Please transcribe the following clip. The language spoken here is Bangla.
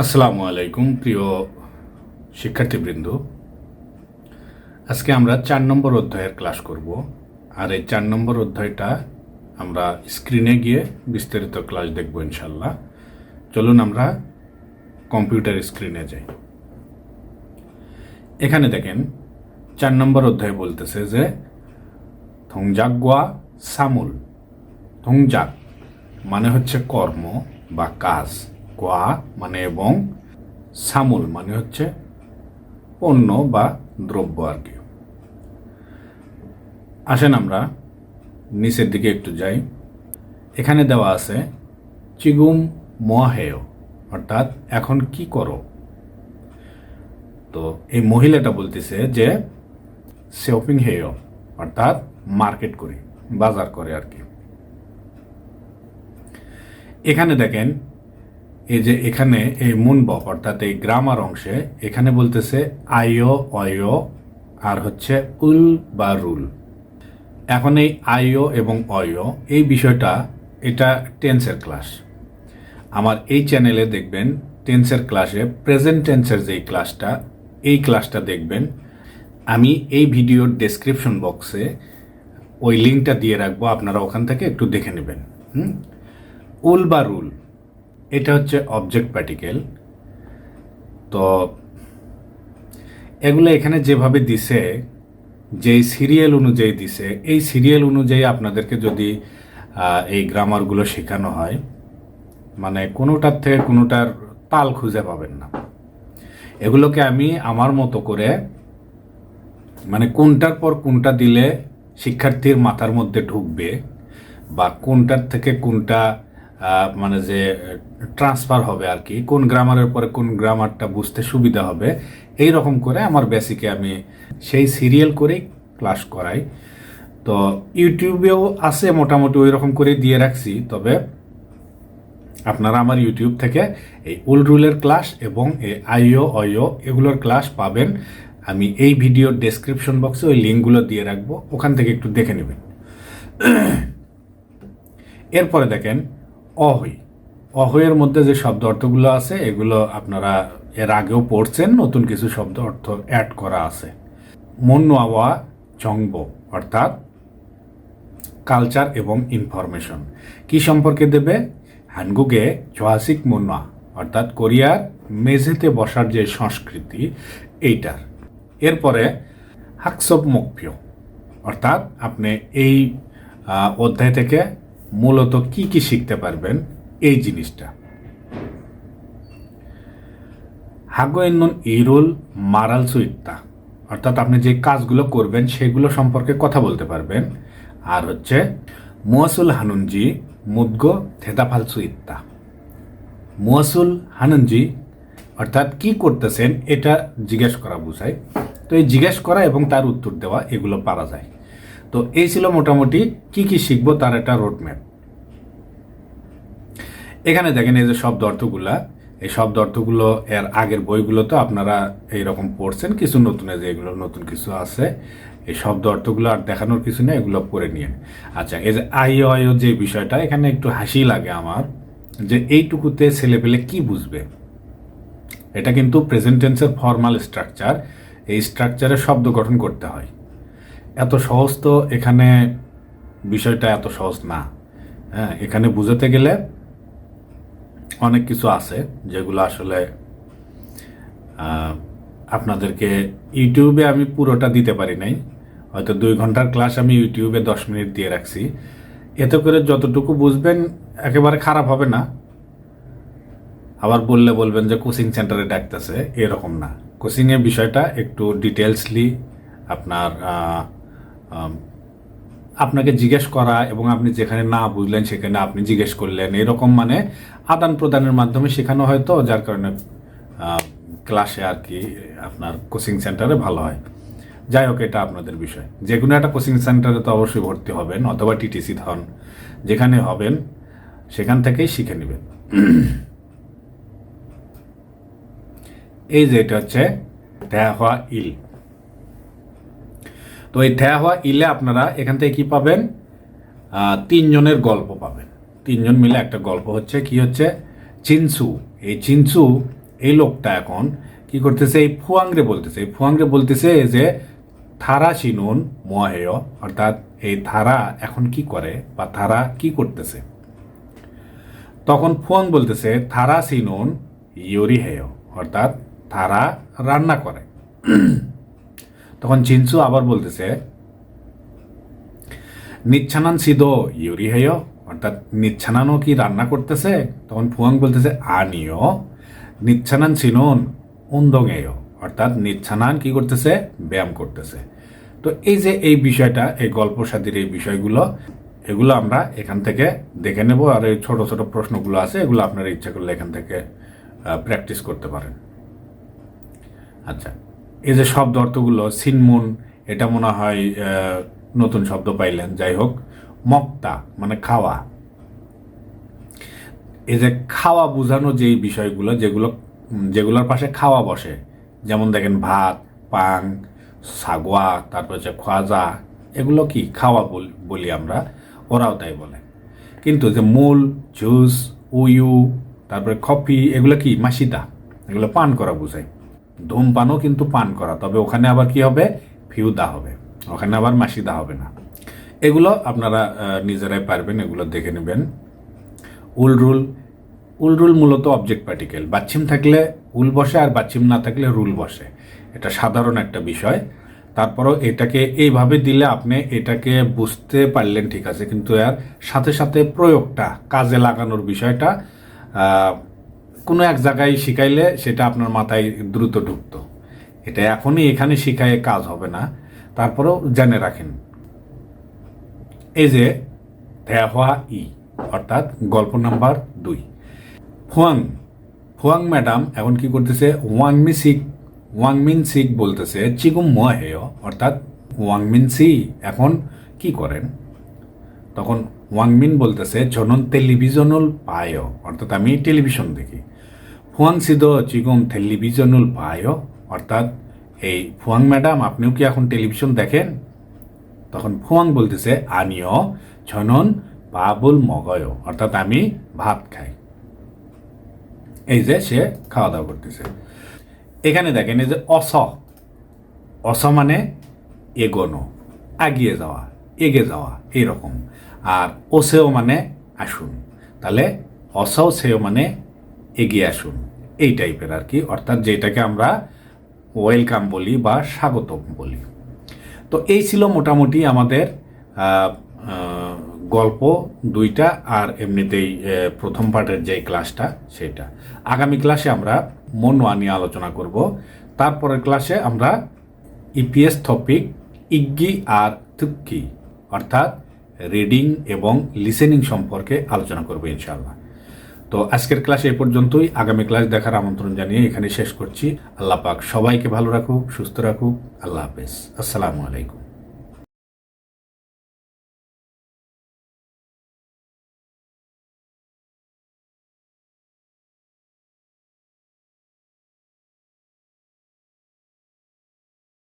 আসসালামু আলাইকুম, প্রিয় শিক্ষার্থীবৃন্দ। আজকে আমরা চার নম্বর অধ্যায়ের ক্লাস করব। আর এই চার নম্বর অধ্যায়টা আমরা স্ক্রিনে গিয়ে বিস্তারিত ক্লাস দেখব ইনশাল্লাহ চলুন আমরা কম্পিউটার স্ক্রিনে যাই। এখানে দেখেন, চার নম্বর অধ্যায় বলতেছে যে থংজাগুয়া সামুল। থংজাক মানে হচ্ছে কর্ম বা কাজ। কোয়া মানে এবং সামুল মানে হচ্ছে পণ্য বা দ্রব্য আর কি। আসেন আমরা নিচের দিকে একটু যাই। এখানে দেওয়া আছে, চিগুম মোয়াহেয় অর্থাৎ এখন কি করো? তো এই মহিলাটা বলতেছে যে শপিং হেয় অর্থাৎ মার্কেট করি, বাজার করে আর কি। এখানে দেখেন এই যে এখানে এই মুনবক অর্থাৎ এই গ্রামার অংশে, এখানে বলতেছে আয় অয়, আর হচ্ছে উল বা রুল। এখন এই আয় এবং অয়, এই বিষয়টা, এটা টেন্সের ক্লাস। আমার এই চ্যানেলে দেখবেন টেন্সের ক্লাসে, প্রেজেন্ট টেন্সের যেই ক্লাসটা, এই ক্লাসটা দেখবেন। আমি এই ভিডিওর ডেসক্রিপশন বক্সে ওই লিঙ্কটা দিয়ে রাখব, আপনারা ওখান থেকে একটু দেখে নেবেন। হুম? উল বা রুল। এটা হচ্ছে অবজেক্ট প্যাটিকেল তো এগুলো এখানে যেভাবে দিছে, যেই সিরিয়াল অনুযায়ী দিছে, এই সিরিয়াল অনুযায়ী আপনাদেরকে যদি এই গ্রামারগুলো শেখানো হয় মানে কোনোটার থেকে কোনোটার তাল খুঁজে পাবেন না। এগুলোকে আমি আমার মতো করে মানে কোনটার পর কোনটা দিলে শিক্ষার্থীর মাথার মধ্যে ঢুকবে, বা কোনটার থেকে কোনটা মানে যে ট্রান্সফার হবে আর কি, কোন গ্রামারের পরে কোন গ্রামারটা বুঝতে সুবিধা হবে এই রকম করে আমার বেসিকে আমি সেই সিরিয়াল করেই ক্লাস করাই। তো ইউটিউবেও আছে মোটামুটি ওই রকম করে দিয়ে রাখছি, তবে আপনারা আমার ইউটিউব থেকে এই উল রুলের ক্লাস এবং এই আইও অয়ো এগুলোর ক্লাস পাবেন। আমি এই ভিডিওর ডেসক্রিপশন বক্সে ওই লিঙ্কগুলো দিয়ে রাখব, ওখান থেকে একটু দেখে নেবেন। এরপরে দেখেন অহই অহয়ের মধ্যে যে শব্দ অর্থগুলো আছে, এগুলো আপনারা এর আগেও পড়ছেন, নতুন কিছু শব্দ অর্থ অ্যাড করা আছে। মন্নুয়াওয়া জংব অর্থাৎ কালচার এবং ইনফরমেশন কি সম্পর্কে দেবে? হানগুগে জোহাসিক মুন্না অর্থাৎ কোরিয়ার মেঝেতে বসার যে সংস্কৃতি, এইটার। এরপরে হাকসব মুখ্য অর্থাৎ আপনি এই অধ্যায় থেকে মূলত কি কি শিখতে পারবেন এই জিনিসটা। হাগোয়েন্নন ইরুল মারাল সুইত্তা অর্থাৎ আপনি যে কাজগুলো করবেন সেগুলো সম্পর্কে কথা বলতে পারবেন। আর হচ্ছে মুয়াসুল হানুনজি মুদগো থেতাফাল সুইত্তা মুয়াসুল হানুনজি অর্থাৎ কি করতেছেন এটা জিজ্ঞেস করা বোঝায়। তো এই জিজ্ঞেস করা এবং তার উত্তর দেওয়া এগুলো পারা যায়। তো এই ছিল মোটামুটি কি কি শিখব তার একটা রোডম্যাপ এখানে দেখেন এই যে শব্দ অর্থগুলা এই শব্দ অর্থগুলো এর আগের বইগুলো তো আপনারা এইরকম পড়ছেন, কিছু নতুন যে এগুলো নতুন কিছু আছে, এই শব্দ অর্থগুলো আর দেখানোর কিছু নেই, এগুলো পড়ে নিয়ে আচ্ছা এই যে আই অয় যে বিষয়টা, এখানে একটু হাসি লাগে আমার, যে এইটুকুতে ছেলেপেলে কি বুঝবে? এটা কিন্তু প্রেজেন্টেন্সের ফর্মাল স্ট্রাকচার এই স্ট্রাকচারে শব্দ গঠন করতে হয়। এত সহজ তো এখানে বিষয়টা এত সহজ না। হ্যাঁ এখানে বুঝাতে গেলে অনেক কিছু আছে যেগুলো আসলে আপনাদেরকে ইউটিউবে আমি পুরোটা দিতে পারি নাই। হয়তো দুই ঘণ্টার ক্লাস আমি ইউটিউবে দশ মিনিট দিয়ে রাখছি। এতে করে যতটুকু বুঝবেন একেবারে খারাপ হবে না। আবার বললে বলবেন যে কোচিং সেন্টারে ডাকতেছে, এরকম না। কোচিংয়ের বিষয়টা একটু ডিটেলসলি আপনার আপনাকে জিজ্ঞেস করা এবং আপনি যেখানে না বুঝলেন সেখানে আপনি জিজ্ঞেস করলেন, এরকম মানে আদান প্রদানের মাধ্যমে শেখানো হয় তো, যার কারণে ক্লাসে আর কি আপনার কোচিং সেন্টারে ভালো হয়। যাই হোক, এটা আপনাদের বিষয়। যে কোনো একটা কোচিং সেন্টারে তো অবশ্যই ভর্তি হবেন, অথবা টিটিসি হন যেখানে হবেন, সেখান থেকেই শিখে নেবেন। এই যে এটা হচ্ছে ইল তো এই থেয়া হওয়া ইলে আপনারা এখান থেকে কি পাবেন? তিনজনের গল্প পাবেন। তিনজন মিলে একটা গল্প হচ্ছে, কি হচ্ছে? চিনসু। এই চিনসু, এই লোকটা এখন কি করতেছে? এই ফুয়াংরে বলতেছে। এই ফুয়াংরে বলতেছে যে, থারা চিনুন মহেয় অর্থাৎ এই থারা এখন কি করে বা থারা কি করতেছে? তখন ফুয়াং বলতেছে, থারা সিনুন ইউরি হেয় অর্থাৎ থারা রান্না করে। তখন চিনসু আবার বলতেছে, নিচ্ছানান সিদো ইউরি হেয়। অর্থাৎ নিচ্ছানানও কি রান্না করতেছে? তখন ফুয়াং বলতেছে, আনিও। নিচ্ছানান সিনুন উন্দঙেয় অর্থাৎ নিচ্ছানান কি করতেছে? ব্যায়াম করতেছে। তো এই যে এই বিষয়টা, এই গল্প সাদির এই বিষয়গুলো, এগুলো আমরা এখান থেকে দেখে নেব আর এই ছোট ছোট প্রশ্নগুলো আছে, এগুলো আপনারা ইচ্ছা করলে এখান থেকে প্র্যাকটিস করতে পারেন। আচ্ছা। এই যে শব্দ অর্থগুলো সিনমুন এটা মনে হয় নতুন শব্দ পাইলেন। যাই হোক, মক্তা মানে খাওয়া। এই যে খাওয়া বোঝানো যেই বিষয়গুলো, যেগুলো যেগুলোর পাশে খাওয়া বসে, যেমন দেখেন ভাত পাং সাগোয়া, তারপর হচ্ছে খোয়াজা, এগুলো কি? খাওয়া বল- আমরা, ওরাও তাই বলে। কিন্তু যে মূল, জুস উয়ু তারপরে কফি, এগুলো কি? মাসিদা, এগুলো পান করা বোঝায়। ধূমপানও কিন্তু পান করা, তবে ওখানে আবার কি হবে? ফিউদা হবে। ওখানে আবার মাসিদা হবে না। এগুলো আপনারা নিজেরাই পারবেন, এগুলো দেখে নেবেন। উল রুল উল রুল মূলত অবজেক্ট পার্টিকেল বাচ্ছিম থাকলে উল বসে আর বাচ্ছিম না থাকলে রুল বসে। এটা সাধারণ একটা বিষয়। তারপরও এটাকে এইভাবে দিলে আপনি এটাকে বুঝতে পারলেন ঠিক আছে, কিন্তু এর সাথে সাথে প্রয়োগটা, কাজে লাগানোর বিষয়টা কোনো এক জায়গায় শিখাইলে সেটা আপনার মাথায় দ্রুত ঢুকতো। এটা এখনই এখানে শিখায় কাজ হবে না। তারপরেও জেনে রাখেন। এই যে থেহা ই, অর্থাৎ গল্প নাম্বার দুই। ফুয়াং ফুয়াং ম্যাডাম এখন কি করতেছে? ওয়াংমি সিক ওয়াংমিন সিক বলতেছে, চিকুম হেয় অর্থাৎ ওয়াংমিন সি, এখন কি করেন? তখন ওয়াংমিন বলতেছে, জনন টেলিভিশনুল পায় অর্থাৎ আমি টেলিভিশন দেখি। ফুয়াং সিদো চিগুম টেলিভিশনুল পায় অর্থাৎ এই ফুয়াং ম্যাডাম, আপনিও কি এখন টেলিভিশন দেখেন? তখন ফুয়াং বলতেছে আনিও ছনন, বাবুল মগয় অর্থাৎ আমি ভাত খাই। এই যে সে খাওয়া দাওয়া করতেছে। এখানে দেখেন এই যে অস। অস মানে এগোনো, আগিয়ে যাওয়া, এগে যাওয়া এইরকম আর ওসেও মানে আসুন। তাহলে অসও সেও মানে এগিয়ে আসুন। এই টাইপের আর কি অর্থাৎ যেটাকে আমরা ওয়েলকাম বলি বা স্বাগতম বলি। তো এই ছিল মোটামুটি আমাদের গল্প দুইটা, আর এমনিতেই প্রথম পার্টের যে ক্লাসটা, সেটা। আগামী ক্লাসে আমরা মনোয়া নিয়ে আলোচনা করব। তারপরের ক্লাসে আমরা ইপিএস টপিক, ইগ্গি আর তুক্কি অর্থাৎ রিডিং এবং লিসেনিং সম্পর্কে আলোচনা করব ইনশাআল্লাহ। তো আজকের ক্লাস এই পর্যন্তই। আগামী ক্লাস দেখার আমন্ত্রণ জানিয়ে এখানে শেষ করছি। আল্লাহ পাক সবাইকে ভালো রাখুক, সুস্থ রাখুক। আল্লাহ হাফেজ। আসসালামু আলাইকুম।